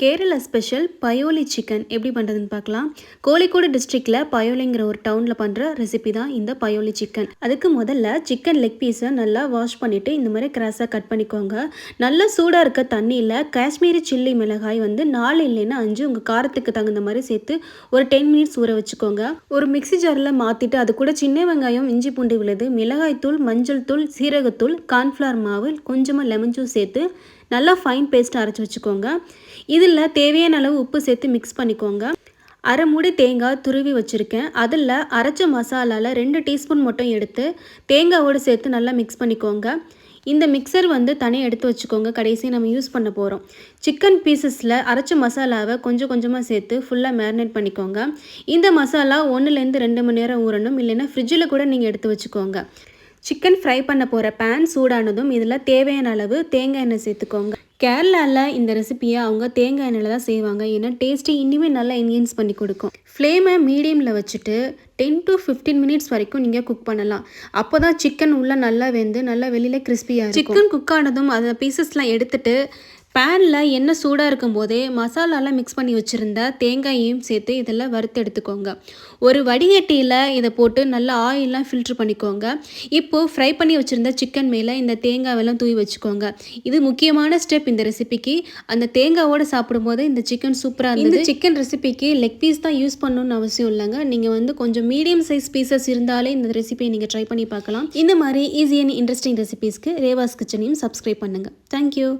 Kerala special Payyoli chicken எப்படி பண்ணுறதுன்னு பார்க்கலாம். கோழிக்கோடு டிஸ்ட்ரிக்டில் பயோலிங்கிற ஒரு டவுனில் பண்ணுற ரெசிபி தான் இந்த பயோலி சிக்கன். அதுக்கு முதல்ல சிக்கன் லெக் பீஸை நல்லா வாஷ் பண்ணிவிட்டு இந்த மாதிரி கிராஸாக கட் பண்ணிக்கோங்க. நல்லா சூடாக இருக்க தண்ணியில் காஷ்மீரி சில்லி மிளகாய் வந்து நாலு இல்லைன்னா அஞ்சு உங்கள் காரத்துக்கு தகுந்த மாதிரி சேர்த்து ஒரு டென் மினிட்ஸ் ஊற வச்சுக்கோங்க. ஒரு மிக்ஸி ஜாரில் மாற்றிட்டு அது கூட சின்ன வெங்காயம் இஞ்சி பூண்டு விழுது மிளகாய்த்தூள் மஞ்சள் தூள் சீரகத்தூள் கார்ன்ஃப்ளவர் மாவு கொஞ்சமாக லெமன் ஜூஸ் சேர்த்து நல்லா ஃபைன் பேஸ்ட் அரைச்சி வச்சுக்கோங்க. இதில் தேவையான அளவு உப்பு சேர்த்து மிக்ஸ் பண்ணிக்கோங்க. அரை மூடி தேங்காய் துருவி வச்சுருக்கேன். அதில் அரைச்ச மசாலாவில் ரெண்டு டீஸ்பூன் மட்டும் எடுத்து தேங்காவோடு சேர்த்து நல்லா மிக்ஸ் பண்ணிக்கோங்க. இந்த மிக்சர் வந்து தனியாக எடுத்து வச்சுக்கோங்க. கடைசியாக நம்ம யூஸ் பண்ண போகிறோம் சிக்கன் பீசஸில் அரைச்ச மசாலாவை கொஞ்சம் கொஞ்சமாக சேர்த்து ஃபுல்லாக மேரினேட் பண்ணிக்கோங்க. இந்த மசாலா ஒன்றுலேருந்து ரெண்டு மணி நேரம் ஊறணும். இல்லைன்னா ஃப்ரிட்ஜில் கூட நீங்கள் எடுத்து வச்சுக்கோங்க. சிக்கன் ஃப்ரை பண்ண போகிற பேன் சூடானதும் இதில் தேவையான அளவு தேங்காய் எண்ணெய் சேர்த்துக்கோங்க. கேரளாவில் இந்த ரெசிபியை அவங்க தேங்காய் எண்ணெயில் தான் செய்வாங்க. ஏன்னா டேஸ்ட்டு இன்னுமே நல்லா என்ஹென்ஸ் பண்ணி கொடுக்கும். ஃப்ளேமை மீடியமில் வச்சுட்டு டென் டு ஃபிஃப்டீன் மினிட்ஸ் வரைக்கும் நீங்கள் குக் பண்ணலாம். அப்போ தான் சிக்கன் உள்ளே நல்லா வெந்து நல்லா வெளியில் கிறிஸ்பியாக சிக்கன் குக் ஆனதும் அதை பீசஸ்லாம் எடுத்துட்டு பேனில் எண்ணெய் சூடாக இருக்கும் போதே மசாலாலாம் மிக்ஸ் பண்ணி வச்சுருந்த தேங்காயையும் சேர்த்து இதெல்லாம் வறுத்து எடுத்துக்கோங்க. ஒரு வடிகட்டியில் இதை போட்டு நல்லா ஆயிலெலாம் ஃபில்ட்ரு பண்ணிக்கோங்க. இப்போது ஃப்ரை பண்ணி வச்சுருந்த சிக்கன் மேலே இந்த தேங்காவெல்லாம் தூவி வச்சுக்கோங்க. இது முக்கியமான ஸ்டெப் இந்த ரெசிபிக்கு அந்த தேங்காவோடு சாப்பிடும்போது இந்த சிக்கன் சூப்பராக இருந்தது. சிக்கன் ரெசிபிக்கு லெக் பீஸ் தான் யூஸ் பண்ணணும்னு அவசியம் இல்லைங்க. நீங்கள் வந்து கொஞ்சம் மீடியம் சைஸ் பீசஸ் இருந்தாலே இந்த ரெசிபியை நீங்கள் ட்ரை பண்ணி பார்க்கலாம். இந்த மாதிரி ஈஸியான இன்ட்ரெஸ்டிங் ரெசிபீஸ்க்கு ரேவாஸ் கிச்சனையும் சப்ஸ்கிரைப் பண்ணுங்கள் தேங்க்யூ